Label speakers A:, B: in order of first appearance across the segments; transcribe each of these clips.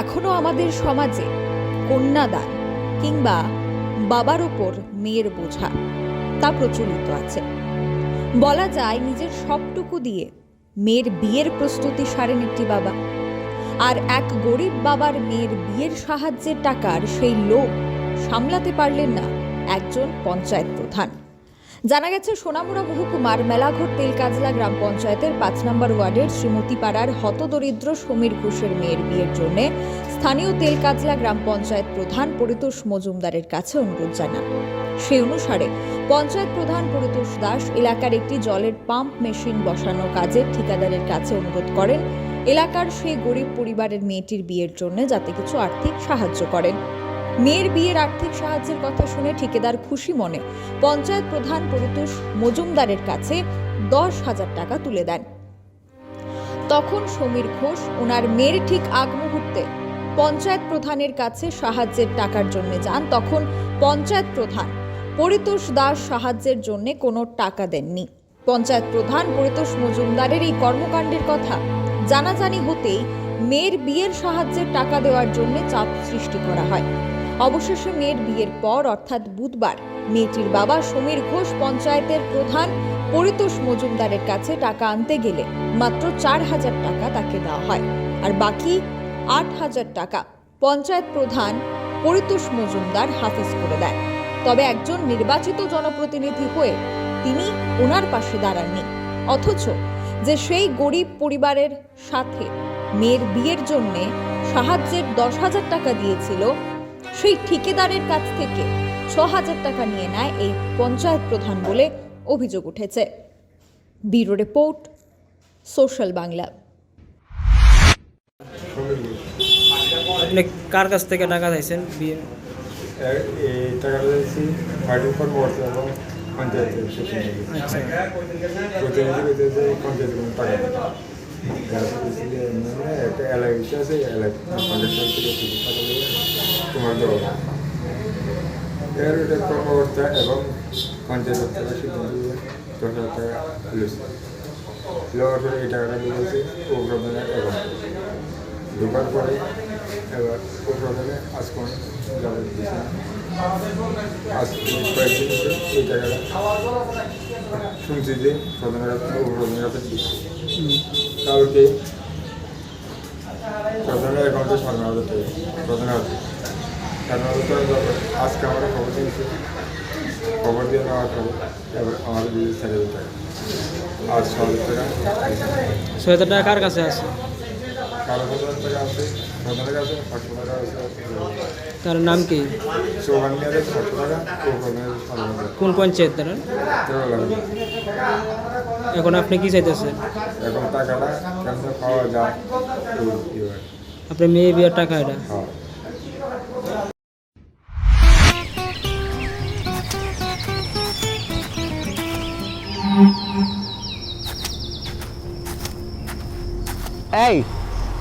A: এখনও আমাদের সমাজে কন্যাদান কিংবা বাবার ওপর মেয়ের বোঝা তা প্রচলিত আছে। বলা যায় নিজের সবটুকু দিয়ে মেয়ের বিয়ের প্রস্তুতি সারেন একটি বাবা। আর এক গরিব বাবার মেয়ের বিয়ের সাহায্যের টাকার সেই লোক সামলাতে পারলেন না একজন পঞ্চায়েত প্রধান। জানা গেছে, সোনামুড়া মহকুমার মেলাঘর তেলকাজলা গ্রাম পঞ্চায়েতের পাঁচ নম্বর ওয়ার্ডের শ্রীমতী পাড়ার হতদরিদ্র সমীর ঘোষের মেয়ের বিয়ের জন্য স্থানীয় তেলকাজলা গ্রাম পঞ্চায়েত প্রধান পরিতোষ মজুমদারের কাছে অনুরোধ জানান। সেই অনুসারে পঞ্চায়েত প্রধান পরিতোষ দাস এলাকার একটি জলের পাম্প মেশিন বসানো কাজে ঠিকাদারের কাছে অনুরোধ করেন। এলাকার সেই গরিব পরিবারের মেয়েটির বিয়ের জন্য যাতে কিছু আর্থিক সাহায্য করেন। মেয়ের বিয়ের আর্থিক সাহায্যের কথা শুনে ঠিকাদার খুশি মনে। পঞ্চায়েত প্রধান পরিতোষ মজুমদারের কাছে দশ হাজার টাকা তুলে দেন। তখন সমীর ঘোষ ওনার মেয়ের ঠিক আগ মুহূর্তে পঞ্চায়েত প্রধানের কাছে সাহায্যের টাকার জন্য যান। তখন পঞ্চায়েত প্রধান পরিতোষ দাস সাহায্যের জন্য কোনো টাকা দেননি। পঞ্চায়েত প্রধান পরিতোষ মজুমদারের এই কর্মকাণ্ডের কথা জানাজানি হতেই মেয়ের বিয়ের সাহায্যের টাকা দেওয়ার জন্য চাপ সৃষ্টি করা হয়। অবশেষে মেয়ের বিয়ের পর, অর্থাৎ বুধবার, মেয়েটির বাবা সমীর ঘোষ পঞ্চায়েতের প্রধান পরিতোষ মজুমদারের কাছে টাকা আনতে গেলে মাত্র চার হাজার টাকা তাকে দেওয়া হয়। আর বাকি আট হাজার টাকা পঞ্চায়েত প্রধান পরিতোষ মজুমদার হাফিজ করে দেয় তবে একজন নির্বাচিত জনপ্রতিনিধি হয়ে তিনি ওনার পাশে দাঁড়াননি। অথচ যে সেই গরিব পরিবারের সাথে মেয়ের বিয়ের জন্যে সাহায্যের দশ হাজার টাকা দিয়েছিল সেই ঠিকাদারের কাছ থেকে ছ হাজার টাকা নিয়ে নেয় এই পঞ্চায়েত প্রধান বলে অভিযোগ উঠেছে। Bureau report social Bangla.
B: আপনি কার কাছ থেকে টাকা চাইছেন? বিয়ে
C: টাকাটা দিয়েছি পার্টির কর্মকর্তা এবং পঞ্চায়েতের
B: আচ্ছা
C: প্রতিনিধি টাকা এলাকা বিষয় আছে এলাকা পঞ্চায়েত থেকে তোমার না এর এটা কর্মকর্তা এবং পঞ্চায়েত থেকে সিদ্ধান্ত দশ হাজার টাকা তুলেছে লওয়ার পরে এই টাকাটা দিয়েছে ও প্রধানের এবং ঢোকার পরে এবার প্রধানে আজ কোন যাবে আজ কয়েকদিন এই টাকাটা শুনছি যে ও প্রধানের হাতে ছিল। কালকে প্রধানের অ্যাকাউন্টে সাধারণ হাজার টাকা হাতে সাড়ে ন হাজার টাকা আজকে আমরা খবর দিয়েছি, খবর দিয়ে নেওয়ার খবর এবার আমাদের দিয়েছে চার হাজার টাকা ছ হাজার টাকা
B: ছ হাজার টাকা কার কাছে আছে? তার নাম কি
C: চৌহান নিয়ে আছে পাঁচশো টাকা ও প্রধানের সাড়ে ন হাজার
B: কোন পঞ্চায়েত তার
C: তেরো লাখ
B: এখন আপনি কি চাইতেছেন
C: এখন টাকাটা কেমন পাওয়া যায় এই এবার
B: আপনার মেয়ে বিয়ের টাকা এটা
C: হ্যাঁ
D: এই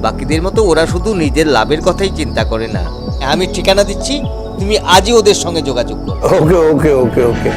E: বাকিদের মতো ওরা শুধু নিজের লাভের কথাই চিন্তা করে না। আমি ঠিকানা দিচ্ছি, তুমি আজই ওদের সঙ্গে যোগাযোগ করো।
F: ওকে ওকে ওকে ওকে।